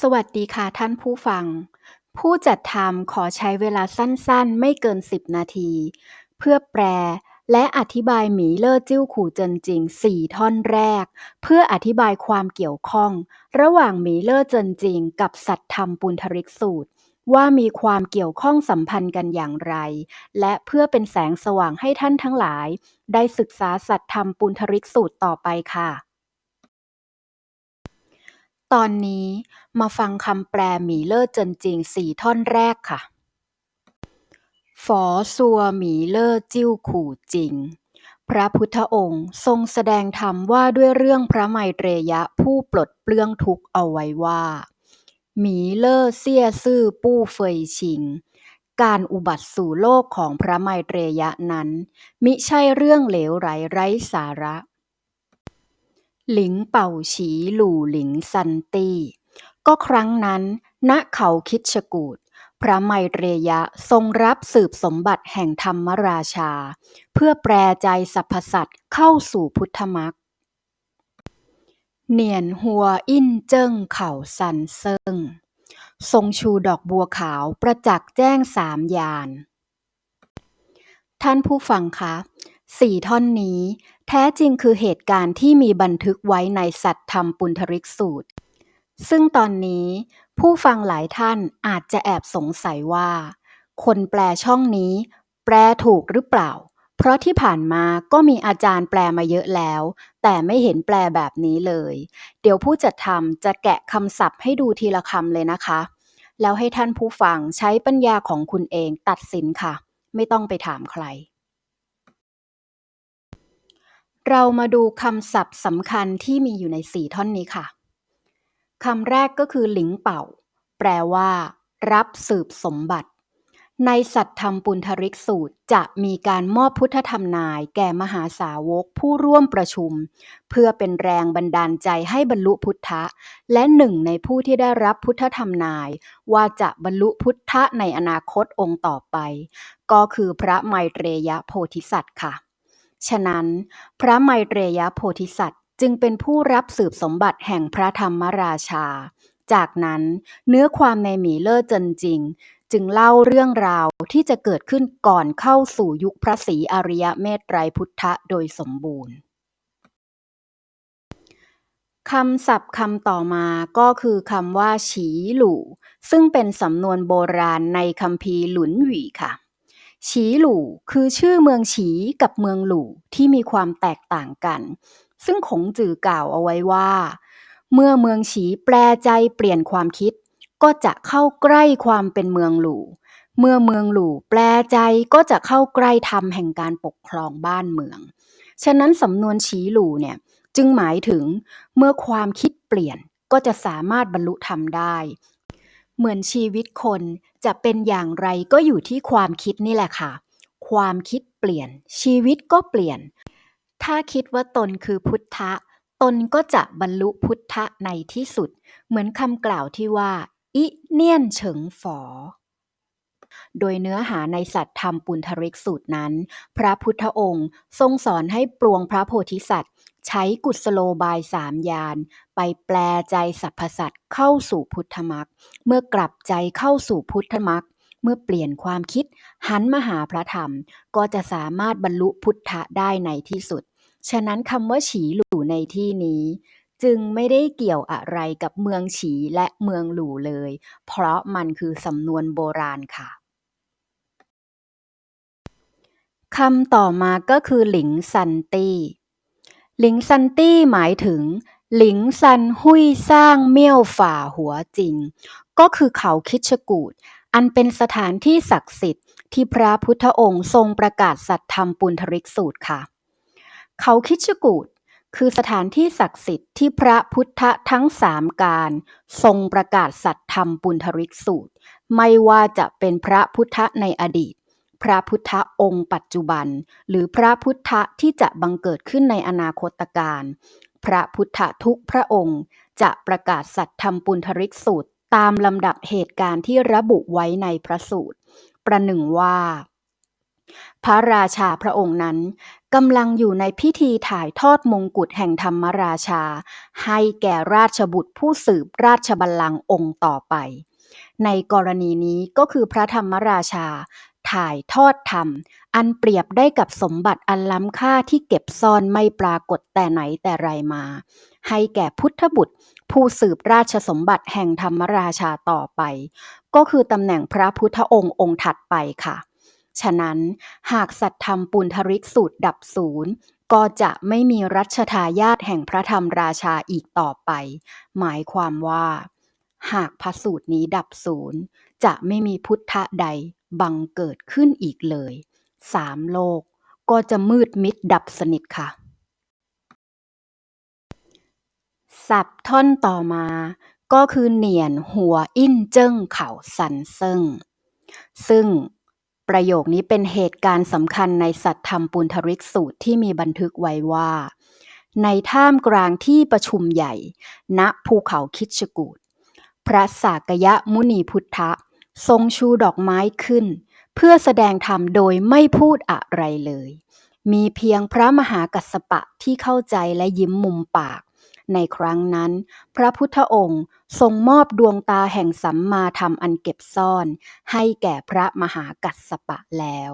สวัสดีค่ะท่านผู้ฟัง ผู้จัดทำขอใช้เวลาสั้นๆ ไม่เกิน 10 นาที เพื่อแปลและอธิบายหมีเล่อจิ้วขู่เจินจริง 4 ท่อนแรก เพื่ออธิบายความเกี่ยวข้อง ระหว่างหมีเล่อเจินจริง กับสัตธรรมปุณธริกสูตร ว่ามีความเกี่ยวข้องสัมพันธ์กันอย่างไร และเพื่อเป็นแสงสว่างให้ท่านทั้งหลาย ได้ศึกษาสัตธรรมปุณธริกสูตรต่อไปค่ะ ตอนนี้มาฟังคำแปลหมีเล่อเจินจริงสี่ท่อนแรกค่ะ ฝอซัวหมีเล่อจิ้วขู่จริง พระพุทธองค์ทรงแสดงธรรมว่าด้วยเรื่องพระไมเตรยะผู้ปลดเปลื้องทุกข์เอาไว้ว่า หมีเล่อเซี่ยซื่อปู้เฟยชิง การอุบัติสู่โลกของพระไมเตรยะนั้น มิใช่เรื่องเหลวไหลไร้สาระ หลิงเป่าฉีหลู่หลิงซันตี้ ก็ครั้งนั้น ณเขาคิดชกูฏพระไมเตรยะทรงรับสืบสมบัติแห่งธรรมราชา เพื่อแปรใจสรรพสัตว์เข้าสู่พุทธมรรคเหนียนหัวอิ้นเจิ้งเข่าซันเซิง ทรงชูดอกบัวขาวประจักษ์แจ้งสามยาน ท่านผู้ฟังคะ สี่ท่อนนี้ แท้จริงคือเหตุการณ์ที่มีบันทึกไว้ในสัตธรรมปุณธริกสูตร ซึ่งตอนนี้ ผู้ฟังหลายท่านอาจจะแอบสงสัยว่า คนแปลช่องนี้ แปลถูกหรือเปล่า เพราะที่ผ่านมาก็มีอาจารย์แปลมาเยอะแล้ว แต่ไม่เห็นแปลแบบนี้เลย เดี๋ยวผู้จัดทำจะแกะคำศัพท์ให้ดูทีละคำเลยนะคะ แล้วให้ท่านผู้ฟังใช้ปัญญาของคุณเองตัดสินค่ะ ไม่ต้องไปถามใคร เรามาดูคำศัพท์สำคัญที่มีอยู่ในสี่ท่อนนี้ค่ะ คำแรกก็คือหลิงเป่า แปลว่า รับสืบสมบัติ ในสัตธรรมปุณธริกสูตรจะมีการมอบพุทธธรรมนาย แก่มหาสาวกผู้ร่วมประชุม เพื่อเป็นแรงบันดาลใจให้บรรลุพุทธะ และหนึ่งในผู้ที่ได้รับพุทธธรรมนาย ว่าจะบรรลุพุทธะในอนาคตองค์ต่อไป ก็คือพระไมเตรยโพธิสัตว์ค่ะ ฉะนั้น พระไมเตรยโพธิสัตว์จึงเป็นผู้รับสืบสมบัติแห่งพระธรรมราชา จากนั้นเนื้อความในหมีเล่อเจินจริง จึงเล่าเรื่องราวที่จะเกิดขึ้นก่อนเข้าสู่ยุคพระศรีอริยเมตไตรพุทธะโดยสมบูรณ์คำศัพท์คำต่อมาก็คือคำว่าฉีหลู่ซึ่งเป็นสำนวนโบราณในคัมภีหลุนหวีค่ะ ฉีหลู่คือชื่อเมืองฉีกับเมืองหลู่ที่มีความแตกต่างกัน ซึ่งขงจือกล่าวเอาไว้ว่า เมื่อเมืองฉีแปลใจเปลี่ยนความคิด ก็จะเข้าใกล้ความเป็นเมืองหลู่เมื่อเมืองหลู่แปลใจก็จะเข้าใกล้ธรรมแห่งการปกครองบ้านเมือง ฉะนั้นสำนวนฉีหลู่เนี่ยจึงหมายถึงเมื่อความคิดเปลี่ยนก็จะสามารถบรรลุธรรมได้ เหมือนชีวิตคนจะเป็นอย่างไรก็อยู่ที่ความคิดนี่แหละค่ะ ความคิดเปลี่ยน ชีวิตก็เปลี่ยน ถ้าคิดว่าตนคือพุทธะ ตนก็จะบรรลุพุทธะในที่สุด เหมือนคำกล่าวที่ว่า อิเนียนเฉิงฝอ โดยเนื้อหาในสัตธรรมปุณธริกสูตรนั้น พระพุทธองค์ทรงสอนให้ปลวงพระโพธิสัตว์ ใช้กุศโลบายสามยาน ไปแปลใจสรรพสัตว์เข้าสู่พุทธมรรคเมื่อกลับใจเข้าสู่พุทธมรรคเมื่อเปลี่ยนความคิดหันมาหาพระธรรม ก็จะสามารถบรรลุพุทธะได้ในที่สุด ฉะนั้นคำว่าฉีหลู่ในที่นี้ จึงไม่ได้เกี่ยวอะไรกับเมืองฉีและเมืองหลู่เลย เพราะมันคือสำนวนโบราณค่ะ คำต่อมาก็คือหลิงซันตี้หลิงซันตี้หมายถึง หลิงซันหุยสร้างเมี่ยวฝ่าหัวจริง ก็คือเขาคิชกูฏอันเป็นสถานที่ศักดิ์สิทธิ์ที่พระพุทธองค์ทรงประกาศสัตธรรมปุณธริกสูตรค่ะ เขาคิชกูฏคือสถานที่ศักดิ์สิทธิ์ที่พระพุทธทั้งสามการ ทรงประกาศสัตธรรมปุณธริกสูตร ไม่ว่าจะเป็นพระพุทธในอดีต พระพุทธองค์ปัจจุบัน หรือพระพุทธที่จะบังเกิดขึ้นในอนาคตการพระพุทธทุกพระองค์จะประกาศสัตธรรมปุณธริกสูตร ตามลำดับเหตุการณ์ที่ระบุไว้ในพระสูตร ประหนึ่งว่า พระราชาพระองค์นั้นกำลังอยู่ในพิธีถ่ายทอดมงกุฎแห่งธรรมราชา ให้แก่ราชบุตรผู้สืบราชบัลลังก์องค์ต่อไป ในกรณีนี้ก็คือพระธรรมราชา ถ่ายทอดธรรม อันเปรียบได้กับสมบัติอันล้ำค่าที่เก็บซ่อนไม่ปรากฏแต่ไหนแต่ไรมา ให้แก่พุทธบุตร ผู้สืบราชสมบัติแห่งธรรมราชาต่อไป ก็คือตำแหน่งพระพุทธองค์องค์ถัดไปค่ะ ฉะนั้นหากสัตธรรมปุณธริกสูตรดับศูนย์ก็จะไม่มีรัชทายาทแห่งพระธรรมราชาอีกต่อไป หมายความว่า หากพระสูตรนี้ดับศูนย์จะไม่มีพุทธะใด บังเกิดขึ้นอีกเลย สามโลกก็จะมืดมิดดับสนิทค่ะศัพท์ท่อนต่อมา ก็คือเหนียนหัวอิ้นเจิ้งเข่าสันเซิงซึ่งประโยคนี้เป็นเหตุการณ์สำคัญในสัตธรรมปุณธริกสูตรที่มีบันทึกไว้ว่า ในท่ามกลางที่ประชุมใหญ่ ณภูเขาคิดชกูดพระสากยะมุนีพุทธะ ทรงชูดอกไม้ขึ้น เพื่อแสดงธรรมโดยไม่พูดอะไรเลย มีเพียงพระมหากัสสปะที่เข้าใจและยิ้มมุมปาก ในครั้งนั้น พระพุทธองค์ทรงมอบดวงตาแห่งสัมมาธรรมอันเก็บซ่อน ให้แก่พระมหากัสสปะแล้ว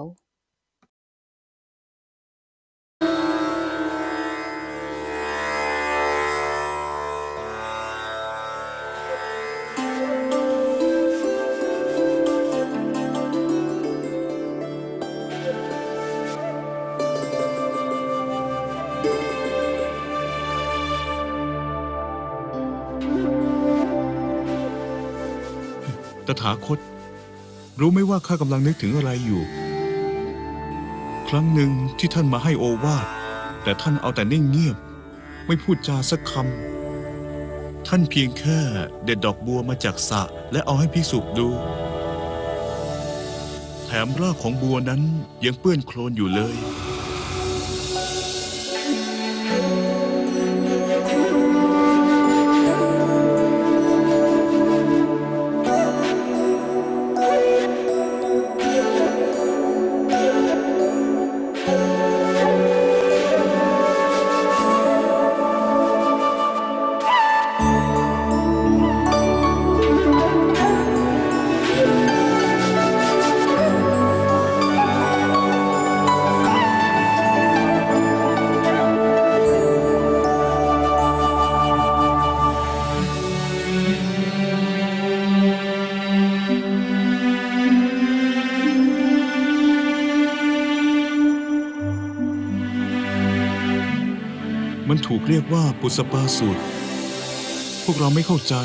ตถาคต รู้ไหมว่าข้ากำลังนึกถึงอะไรอยู่ ครั้งหนึ่งที่ท่านมาให้โอวาทแต่ท่านเอาแต่นิ่งเงียบ ไม่พูดจาสักคำท่านเพียงแค่เด็ดดอกบัวมาจากสระและเอาให้พิสุดู แถมรากของบัวนั้นยังเปื้อนโคลนอยู่เลย มันถูกเรียกว่าปุสปาสูตร พวกเราไม่เข้าใจ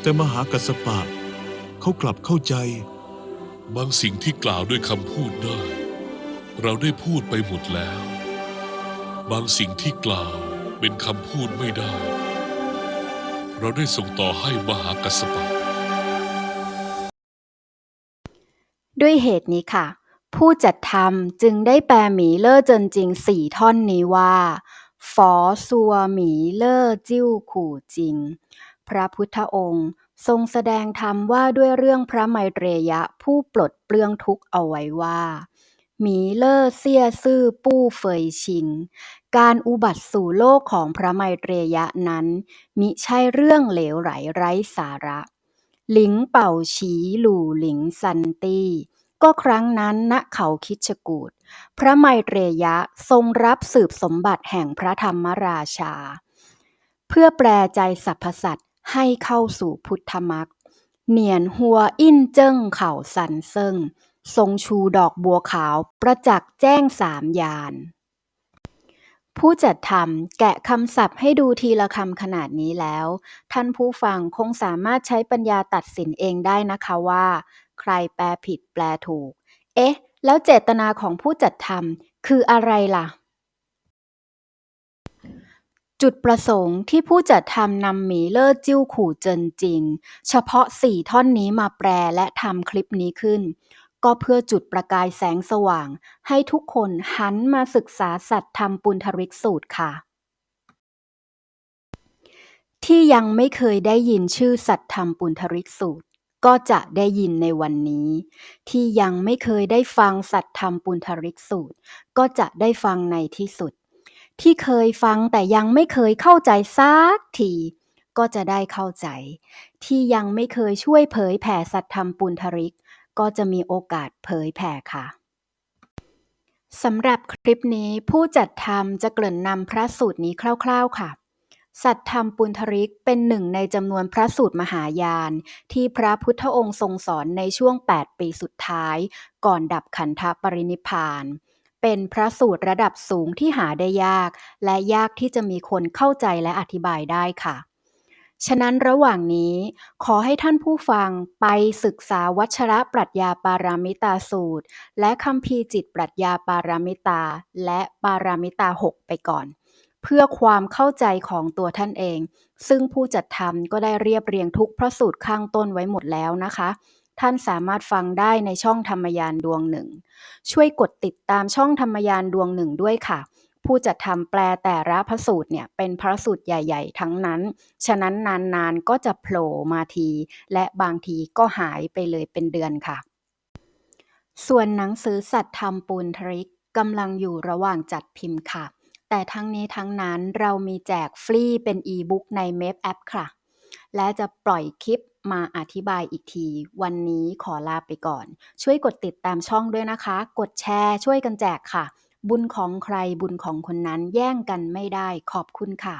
แต่มหากัสสปะ เขากลับเข้าใจ บางสิ่งที่กล่าวด้วยคำพูดได้ เราได้พูดไปหมดแล้ว บางสิ่งที่กล่าวเป็นคำพูดไม่ได้ เราได้ส่งต่อให้มหากัสสปะ ด้วยเหตุนี้ค่ะผู้จัดทำจึงได้แปลหมีเล่อเจินจริงสี่ท่อนนี้ว่า ฝอซัวหมีเล่อจิ้วขู่จริง พระพุทธองค์ทรงแสดงธรรมว่าด้วยเรื่องพระไมเตรยะผู้ปลดเปลื้องทุกข์เอาไว้ว่าหมีเล่อเซี่ยซื่อปู้เฟยชิง การอุบัติสู่โลกของพระไมเตรยะนั้น มิใช่เรื่องเหลวไหลไร้สาระ หลิงเป่าฉีหลู่หลิงซันตี้ ก็ครั้งนั้นณเขาคิดชกูด พระไมเตรยะทรงรับสืบสมบัติแห่งพระธรรมราชา เพื่อแปลใจสรรพสัตว์ให้เข้าสู่พุทธมรรคเหนียนหัวอิ้นเจิ้งเข่าสันเซิงทรงชูดอกบัวขาวประจักษ์แจ้งสามยาน ผู้จัดทำแกะคำศัพท์ให้ดูทีละคำขนาดนี้แล้ว ท่านผู้ฟังคงสามารถใช้ปัญญาตัดสินเองได้นะคะว่า ใครแปลผิดแปลถูก เอ๊ะ แล้วเจตนาของผู้จัดทำคืออะไรล่ะ จุดประสงค์ที่ผู้จัดทำนำหมีเล่อจิ้วขู่เจินจริง เฉพาะสี่ท่อนนี้มาแปลและทำคลิปนี้ขึ้น ก็เพื่อจุดประกายแสงสว่าง ให้ทุกคนหันมาศึกษาสัตธรรมปุณธริกสูตรค่ะที่ยังไม่เคยได้ยินชื่อสัตธรรมปุณธริกสูตร ก็จะได้ยินในวันนี้ ที่ยังไม่เคยได้ฟังสัตธรรมปุณธริกสูตร ก็จะได้ฟังในที่สุด ที่เคยฟังแต่ยังไม่เคยเข้าใจสักทีก็จะได้เข้าใจ ที่ยังไม่เคยช่วยเผยแผ่สัตธรรมปุณธริก ก็จะมีโอกาสเผยแผ่ค่ะสำหรับคลิปนี้ผู้จัดทำจะเกริ่นนำพระสูตรนี้คร่าว ๆค่ะ สัตธรรมปุณธริกเป็นหนึ่งในจำนวนพระสูตรมหายาน ที่พระพุทธองค์ทรงสอนในช่วง 8 ปีสุดท้าย ก่อนดับขันธปรินิพาน เป็นพระสูตรระดับสูงที่หาได้ยาก และยากที่จะมีคนเข้าใจและอธิบายได้ค่ะ ฉะนั้นระหว่างนี้ ขอให้ท่านผู้ฟังไปศึกษาวัชระปรัชญาปารามิตาสูตร และคัมภีจิตปรัชญาปารามิตา และปารามิตา6ไปก่อน เพื่อความเข้าใจของตัวท่านเอง ซึ่งผู้จัดทำก็ได้เรียบเรียงทุกพระสูตรข้างต้นไว้หมดแล้วนะคะ ท่านสามารถฟังได้ในช่องธรรมยานดวงหนึ่ง ช่วยกดติดตามช่องธรรมยานดวงหนึ่งด้วยค่ะ ผู้จัดทำแปลแต่ละพระสูตรเนี่ยเป็นพระสูตรใหญ่ๆ ทั้งนั้น ฉะนั้นนานๆก็จะโผล่มาที และบางทีก็หายไปเลยเป็นเดือนค่ะ ส่วนหนังสือสัตธรรมปูนทริกกำลังอยู่ระหว่างจัดพิมพ์ค่ะ แต่ทั้งนี้ทั้งนั้นเรามีแจกฟรีเป็นอีบุ๊กในเมฟแอปค่ะ และจะปล่อยคลิปมาอธิบายอีกที วันนี้ขอลาไปก่อน ช่วยกดติดตามช่องด้วยนะคะ กดแชร์ช่วยกันแจกค่ะ บุญของใครบุญของคนนั้นแย่งกันไม่ได้ขอบคุณค่ะ